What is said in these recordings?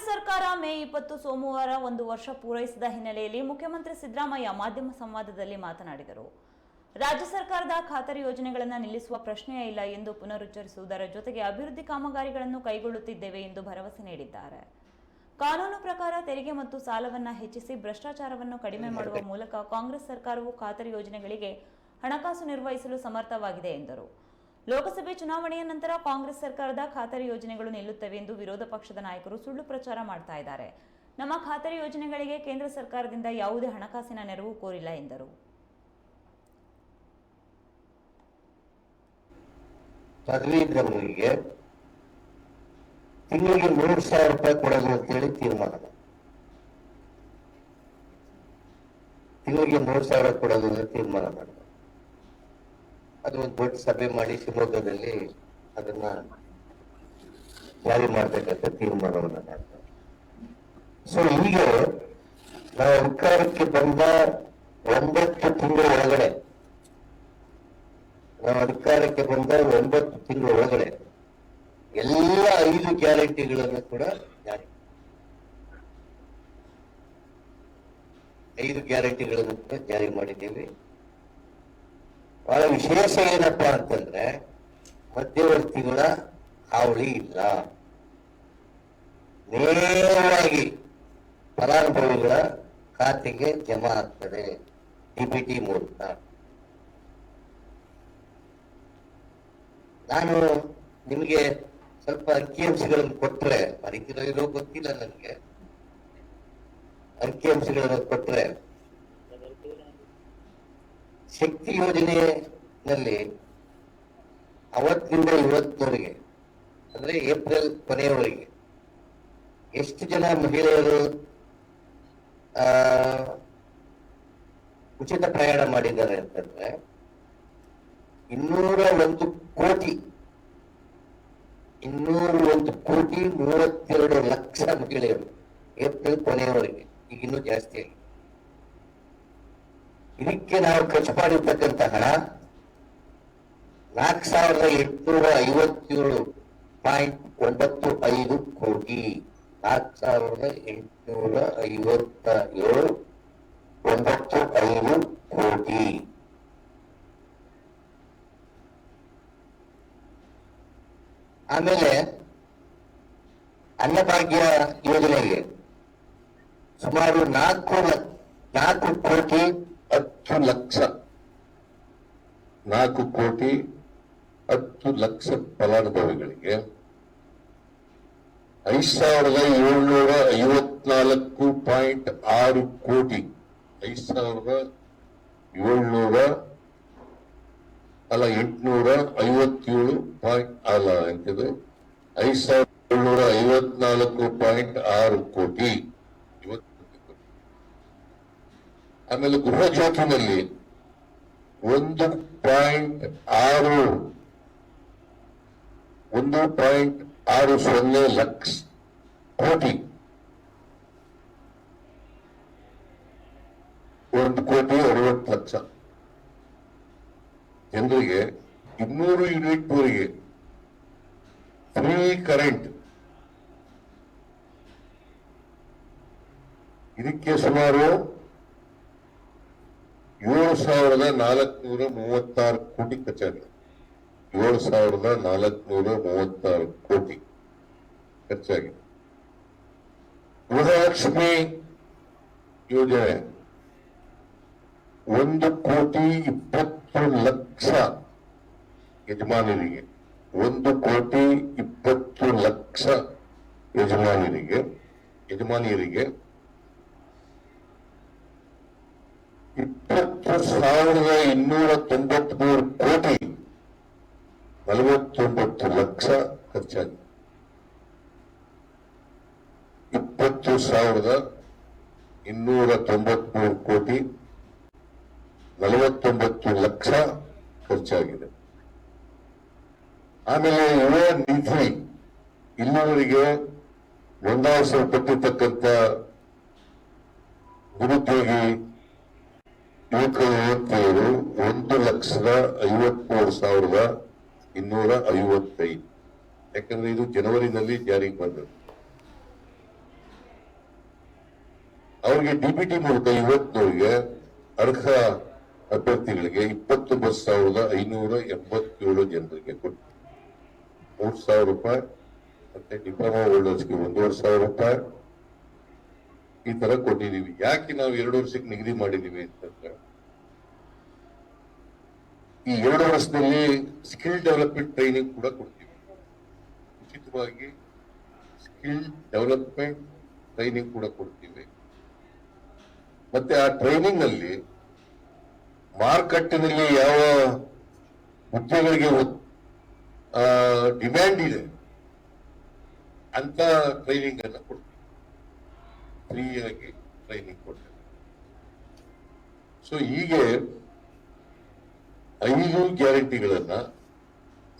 ಕಾಂಗ್ರೆಸ್ ಸರ್ಕಾರ ಮೇ ಇಪ್ಪತ್ತು ಸೋಮವಾರ ಒಂದು ವರ್ಷ ಪೂರೈಸಿದ ಹಿನ್ನೆಲೆಯಲ್ಲಿ ಮುಖ್ಯಮಂತ್ರಿ ಸಿದ್ದರಾಮಯ್ಯ ಮಾಧ್ಯಮ ಸಂವಾದದಲ್ಲಿ ಮಾತನಾಡಿದರು. ರಾಜ್ಯ ಸರ್ಕಾರದ ಖಾತರಿ ಯೋಜನೆಗಳನ್ನು ನಿಲ್ಲಿಸುವ ಪ್ರಶ್ನೆಯೇ ಇಲ್ಲ ಎಂದು ಪುನರುಚ್ಚರಿಸುವುದರ ಜೊತೆಗೆ ಅಭಿವೃದ್ಧಿ ಕಾಮಗಾರಿಗಳನ್ನು ಕೈಗೊಳ್ಳುತ್ತಿದ್ದೇವೆ ಎಂದು ಭರವಸೆ ನೀಡಿದ್ದಾರೆ. ಕಾನೂನು ಪ್ರಕಾರ ತೆರಿಗೆ ಮತ್ತು ಸಾಲವನ್ನು ಹೆಚ್ಚಿಸಿ ಭ್ರಷ್ಟಾಚಾರವನ್ನು ಕಡಿಮೆ ಮಾಡುವ ಮೂಲಕ ಕಾಂಗ್ರೆಸ್ ಸರ್ಕಾರವು ಖಾತರಿ ಯೋಜನೆಗಳಿಗೆ ಹಣಕಾಸು ನಿರ್ವಹಿಸಲು ಸಮರ್ಥವಾಗಿದೆ ಎಂದರು. ಲೋಕಸಭೆ ಚುನಾವಣೆಯ ನಂತರ ಕಾಂಗ್ರೆಸ್ ಸರ್ಕಾರದ ಖಾತರಿ ಯೋಜನೆಗಳು ನಿಲ್ಲುತ್ತವೆ ಎಂದು ವಿರೋಧ ಪಕ್ಷದ ನಾಯಕರು ಸುಳ್ಳು ಪ್ರಚಾರ ಮಾಡ್ತಾ ಇದ್ದಾರೆ. ನಮ್ಮ ಖಾತರಿ ಯೋಜನೆಗಳಿಗೆ ಕೇಂದ್ರ ಸರ್ಕಾರದಿಂದ ಯಾವುದೇ ಹಣಕಾಸಿನ ನೆರವು ಕೋರಿಲ್ಲ ಎಂದರು. ತಿಂಗಳಿಗೆ ಮೂರು ಸಾವಿರ ರೂಪಾಯಿ ಕೊಡೋದು ಅಂತೇಳಿ ತೀರ್ಮಾನ. ತಿಂಗಳಿಗೆ ಮೂರು ಸಾವಿರ ಕೊಡೋದು ಅದು ಒಂದು ದೊಡ್ಡ ಸಭೆ ಮಾಡಿ ಶಿವಮೊಗ್ಗದಲ್ಲಿ ಅದನ್ನ ಜಾರಿ ಮಾಡ್ಬೇಕಂತ ತೀರ್ಮಾನವನ್ನ ಮಾಡ್ತಾರೆ. ಸೊ ಹೀಗೆ ನಾವು ಅಧಿಕಾರಕ್ಕೆ ಬಂದ ಒಂಬತ್ತು ತಿಂಗಳ ಒಳಗಡೆ, ನಾವು ಅಧಿಕಾರಕ್ಕೆ ಬಂದ ಒಂಬತ್ತು ತಿಂಗಳ ಒಳಗಡೆ ಎಲ್ಲ ಐದು ಗ್ಯಾರಂಟಿಗಳನ್ನು ಕೂಡ ಜಾರಿ. ಐದು ಗ್ಯಾರಂಟಿಗಳನ್ನು ಕೂಡ ಜಾರಿ ಮಾಡಿದ್ದೀವಿ. ಬಹಳ ವಿಶೇಷ ಏನಪ್ಪ ಅಂತಂದ್ರೆ ಮಧ್ಯವರ್ತಿಗಳ ಹಾವಳಿ ಇಲ್ಲ. ನೇರವಾಗಿ ಫಲಾನುಭವಿಗಳ ಖಾತೆಗೆ ಜಮಾ ಆಗ್ತದೆ. ಡಿಬಿಟಿ ಮೂಲಕ. ನಾನು ನಿಮಗೆ ಸ್ವಲ್ಪ ಅಂಕಿಅಂಶಗಳನ್ನು ಕೊಟ್ರೆ ಬರೀತಿರೋ ಇರೋ ಗೊತ್ತಿಲ್ಲ ನನಗೆ. ಅಂಕಿಅಂಶಗಳನ್ನು ಕೊಟ್ರೆ ಶಕ್ತಿ ಯೋಜನೆಯಲ್ಲಿ ಅವತ್ತಿನಿಂದ ಇವತ್ತಿನವರೆಗೆ, ಅಂದ್ರೆ ಏಪ್ರಿಲ್ ಕೊನೆಯವರೆಗೆ, ಎಷ್ಟು ಜನ ಮಹಿಳೆಯರು ಉಚಿತ ಪ್ರಯಾಣ ಮಾಡಿದ್ದಾರೆ ಅಂತಂದ್ರೆ, ಇನ್ನೂರ ಒಂದು ಕೋಟಿ, ಇನ್ನೂರ ಒಂದು ಕೋಟಿ ಮೂವತ್ತೆರಡು ಲಕ್ಷ ಮಹಿಳೆಯರು ಏಪ್ರಿಲ್ ಕೊನೆಯವರೆಗೆ, ಈಗ ಇನ್ನೂ ಜಾಸ್ತಿ ಆಗಿದೆ. ಇದಕ್ಕೆ ನಾವು ಖರ್ಚು ಮಾಡಿರ್ತಕ್ಕಂತಹ ನಾಲ್ಕು ಸಾವಿರದ ಎಂಟುನೂರ ಐವತ್ತೇಳು ಪಾಯಿಂಟ್ ಒಂಬತ್ತು ಐದು ಕೋಟಿ, ನಾಲ್ಕು ಸಾವಿರದ ಎಂಟುನೂರ ಐವತ್ತ ಏಳು ಒಂಬತ್ತು ಐದು ಕೋಟಿ. ಆಮೇಲೆ ಅನ್ನಭಾಗ್ಯ ಯೋಜನೆಗೆ ಸುಮಾರು ನಾಲ್ಕು ನಾಲ್ಕು ಕೋಟಿ ಹತ್ತು ಲಕ್ಷ. ನಾಲ್ಕು ಕೋಟಿ, ಹತ್ತು ಲಕ್ಷ ಫಲಾನುಭವಿಗಳಿಗೆ. ಐದು ಸಾವಿರದ ಏಳ್ನೂರ ಐವತ್ನಾಲ್ಕು ಪಾಯಿಂಟ್ ಆರು ಕೋಟಿ. ಐದು ಸಾವಿರದ ಏಳ್ನೂರ, ಅಲ್ಲ, ಎಂಟುನೂರ ಐವತ್ತೇಳು ಪಾಯಿಂಟ್, ಅಲ್ಲ, ಎಂತಿದೆ. ಐದು ಸಾವಿರದ ಏಳ್ನೂರ ಐವತ್ನಾಲ್ಕು ಪಾಯಿಂಟ್ ಆರು ಕೋಟಿ. ಆಮೇಲೆ ಗೃಹ ಜ್ಯೋತಿನಲ್ಲಿ ಒಂದು ಪಾಯಿಂಟ್ ಆರು, ಒಂದು ಪಾಯಿಂಟ್ ಆರು ಸೊನ್ನೆ ಲಕ್ಷ ಕೋಟಿ. ಒಂದು ಕೋಟಿ ಅರವತ್ತು ಲಕ್ಷ. ಜನರಿಗೆ ಇನ್ನೂರು ಯೂನಿಟ್ ವರೆಗೆ ಫ್ರೀ ಕರೆಂಟ್. ಇದಕ್ಕೆ ಸುಮಾರು ಏಳು ಸಾವಿರದ ನಾಲ್ಕುನೂರ ಮೂವತ್ತಾರು ಕೋಟಿ ಖರ್ಚಾಗಿದೆ ಏಳು ಸಾವಿರದ ನಾಲ್ಕುನೂರ ಮೂವತ್ತಾರು ಕೋಟಿ ಖರ್ಚಾಗಿದೆ ಗೃಹಲಕ್ಷ್ಮಿ ಯೋಜನೆ ಒಂದು ಕೋಟಿ ಇಪ್ಪತ್ತು ಲಕ್ಷ ಯಜಮಾನರಿಗೆ ಒಂದು ಕೋಟಿ ಇಪ್ಪತ್ತು ಲಕ್ಷ ಯಜಮಾನರಿಗೆ ಯಜಮಾನಿಯರಿಗೆ ಇಪ್ಪತ್ತು ಸಾವಿರದ ಇನ್ನೂರ ತೊಂಬತ್ಮೂರು ಕೋಟಿ ನಲವತ್ತೊಂಬತ್ತು ಲಕ್ಷ ಖರ್ಚಾಗಿದೆ. ಇಪ್ಪತ್ತು ಸಾವಿರದ ಇನ್ನೂರ ತೊಂಬತ್ಮೂರು ಕೋಟಿ ನಲವತ್ತೊಂಬತ್ತು ಲಕ್ಷ ಖರ್ಚಾಗಿದೆ. ಆಮೇಲೆ ಯುವ ನಿಧಿ ಇಲ್ಲಿವರೆಗೆ ನೋಂದಾಯಿಸಲ್ಪಟ್ಟಿರ್ತಕ್ಕಂಥ ನಿರುದ್ಯೋಗಿ ಯುವಕ ಐವತ್ತೇಳು ಒಂದು ಲಕ್ಷದ ಐವತ್ಮೂರು ಸಾವಿರದ ಇನ್ನೂರ ಐವತ್ತೈದು. ಯಾಕಂದ್ರೆ ಇದು ಜನವರಿನಲ್ಲಿ ಜಾರಿಗೆ ಬಂದದ್ದು. ಅವರಿಗೆ ಡಿಬಿಟಿ ಮೂಲಕ ಇವತ್ತಿನವರೆಗೆ ಅರ್ಹ ಅಭ್ಯರ್ಥಿಗಳಿಗೆ ಇಪ್ಪತ್ತೊಂಬತ್ತು ಸಾವಿರದ ಐನೂರ ಎಂಬತ್ತೇಳು ಜನರಿಗೆ ಕೊಟ್ಟು ಮೂರ್ ಸಾವಿರ ರೂಪಾಯಿ, ಮತ್ತೆ ಡಿಪ್ಲೊಮಾ ಹೋಲ್ಡರ್ಸ್ಗೆ ಒಂದೂವರೆ ಸಾವಿರ ರೂಪಾಯಿ ಈ ತರ ಕೊಟ್ಟಿದೀವಿ ಯಾಕೆ ನಾವು ಎರಡು ವರ್ಷಕ್ಕೆ ನಿಗದಿ ಮಾಡಿದೀವಿ ಅಂತಂದ್ರೆ ಈ ಎರಡು ವರ್ಷದಲ್ಲಿ ಸ್ಕಿಲ್ ಡೆವಲಪ್ಮೆಂಟ್ ಟ್ರೈನಿಂಗ್ ಕೂಡ ಕೊಡ್ತೀವಿ. ಉಚಿತವಾಗಿ ಸ್ಕಿಲ್ ಡೆವಲಪ್ಮೆಂಟ್ ಟ್ರೈನಿಂಗ್ ಕೂಡ ಕೊಡ್ತೀವಿ. ಮತ್ತೆ ಆ ಟ್ರೈನಿಂಗ್ನಲ್ಲಿ ಮಾರುಕಟ್ಟೆನಲ್ಲಿ ಯಾವ ಉದ್ಯೋಗಗಳಿಗೆ ಡಿಮ್ಯಾಂಡ್ ಇದೆ, ಅಂತ ಟ್ರೈನಿಂಗ್ ಅನ್ನ ಕೊಡ್ತೀವಿ. ಫ್ರೀಯಾಗಿ ಟ್ರೈನಿಂಗ್ ಕೊಡ್ತಾರೆ. ಸೊ ಹೀಗೆ ಐದು ಗ್ಯಾರಂಟಿಗಳನ್ನ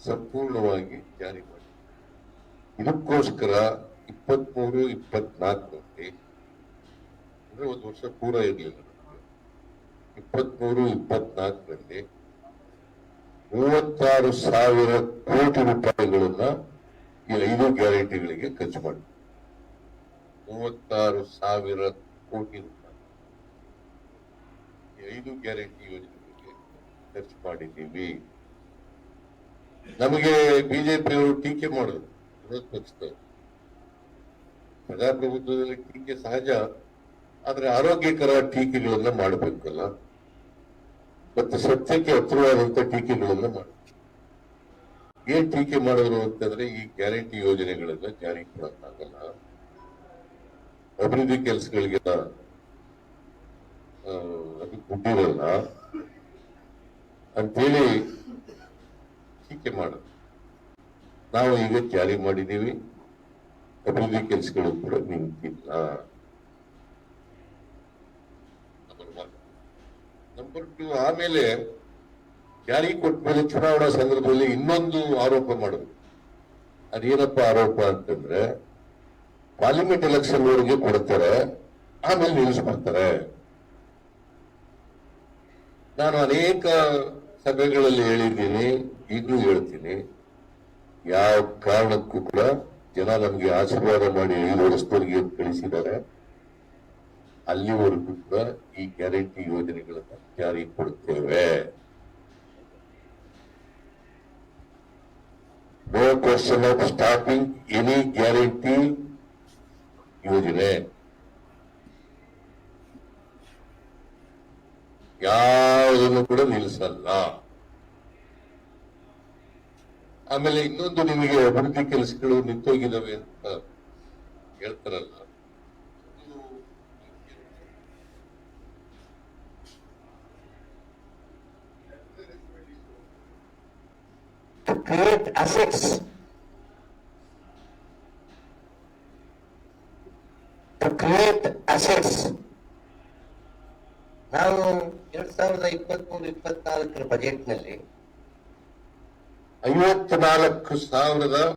ಸಂಪೂರ್ಣವಾಗಿ ಜಾರಿ ಮಾಡಿ. ಇದಕ್ಕೋಸ್ಕರ ಇಪ್ಪತ್ಮೂರು ಇಪ್ಪತ್ನಾಲ್ಕರಲ್ಲಿ ಅಂದ್ರೆ ಒಂದು ವರ್ಷ ಪೂರ ಇರಲಿಲ್ಲ ಇಪ್ಪತ್ಮೂರು ಇಪ್ಪತ್ನಾಲ್ಕರಲ್ಲಿ ಮೂವತ್ತಾರು ಸಾವಿರ ಕೋಟಿ ರೂಪಾಯಿಗಳನ್ನ ಈ ಐದು ಗ್ಯಾರಂಟಿಗಳಿಗೆ ಖರ್ಚು ಮಾಡಿ. ಮೂವತ್ತಾರು ಸಾವಿರ ಕೋಟಿ ರೂಪಾಯಿ. ಐದು ಗ್ಯಾರಂಟಿ ಯೋಜನೆಗಳಿಗೆ ಖರ್ಚು ಮಾಡಿದ್ದೀವಿ. ನಮಗೆ ಬಿಜೆಪಿಯವರು ಟೀಕೆ ಮಾಡಿದ್ರು, ವಿರೋಧ ಪಕ್ಷದವರು. ಪ್ರಜಾಪ್ರಭುತ್ವದಲ್ಲಿ ಟೀಕೆ ಸಹಜ, ಆದ್ರೆ ಆರೋಗ್ಯಕರ ಟೀಕೆಗಳನ್ನ ಮಾಡಬೇಕಲ್ಲ. ಮತ್ತೆ ಸತ್ಯಕ್ಕೆ ಹತ್ತಿರವಾದಂತ ಟೀಕೆಗಳನ್ನ ಮಾಡಬೇಕು. ಏನ್ ಟೀಕೆ ಮಾಡಿದ್ರು ಅಂತಂದ್ರೆ ಈ ಗ್ಯಾರಂಟಿ ಯೋಜನೆಗಳನ್ನ ಜಾರಿ ಕೊಡಕ್ಕಾಗಲ್ಲ. ಅಭಿವೃದ್ಧಿ ಕೆಲಸಗಳಿಗೆಲ್ಲ ಅದು ಕೊಟ್ಟಿರಲ್ಲ. ಅಂತೇಳಿ ಟೀಕೆ ಮಾಡ ನಾವು ಈಗ ಜಾರಿ ಮಾಡಿದ್ದೀವಿ. ಅಭಿವೃದ್ಧಿ ಕೆಲಸಗಳು ಕೂಡ ನಿಂತಿಲ್ಲ. ನಂಬರ್ ಟು ಆಮೇಲೆ ಜಾರಿ ಕೊಟ್ಟ ಮೇಲೆ ಚುನಾವಣಾ ಸಂದರ್ಭದಲ್ಲಿ ಇನ್ನೊಂದು ಆರೋಪ ಮಾಡೋದು. ಅದೇನಪ್ಪ ಆರೋಪ ಅಂತಂದ್ರೆ ಪಾರ್ಲಿಮೆಂಟ್ ಎಲೆಕ್ಷನ್ ವರೆಗೆ ಕೊಡ್ತಾರೆ, ಆಮೇಲೆ ನಿಲ್ಲಿಸ್ಬಿಡ್ತಾರೆ ನಾನು ಅನೇಕ ಸಭೆಗಳಲ್ಲಿ ಹೇಳಿದ್ದೀನಿ, ಈಗಲೂ ಹೇಳ್ತೀನಿ. ಯಾವ ಕಾರಣಕ್ಕೂ ಕೂಡ ಜನ ನಮಗೆ ಆಶೀರ್ವಾದ ಮಾಡಿ ವರ್ಷದವರೆಗೆ ಕಳಿಸಿದ್ದಾರೆ. ಅಲ್ಲಿವರೆಗೂ ಕೂಡ ಈ ಗ್ಯಾರಂಟಿ ಯೋಜನೆಗಳನ್ನು ಜಾರಿ ಕೊಡುತ್ತೇವೆ. No question of stopping any guarantee ಯೋಜನೆ ಯಾವುದನ್ನು ಕೂಡ ನಿಲ್ಲಿಸಲ್ಲ ಆಮೇಲೆ ಇನ್ನೊಂದು ನಿಮಗೆ ಅಭಿವೃದ್ಧಿ ಕೆಲಸಗಳು ನಿಂತೋಗಿದ್ದಾವೆ ಅಂತ ಹೇಳ್ತಾರಲ್ಲ. Create assets. To assets. ನಾವು ಎರಡ್ ಸಾವಿರದ ಇಪ್ಪತ್ಮೂರು ಇಪ್ಪತ್ನಾಲ್ಕರ ಬಜೆಟ್ನಲ್ಲಿ ಐವತ್ನಾಲ್ಕು ಸಾವಿರದ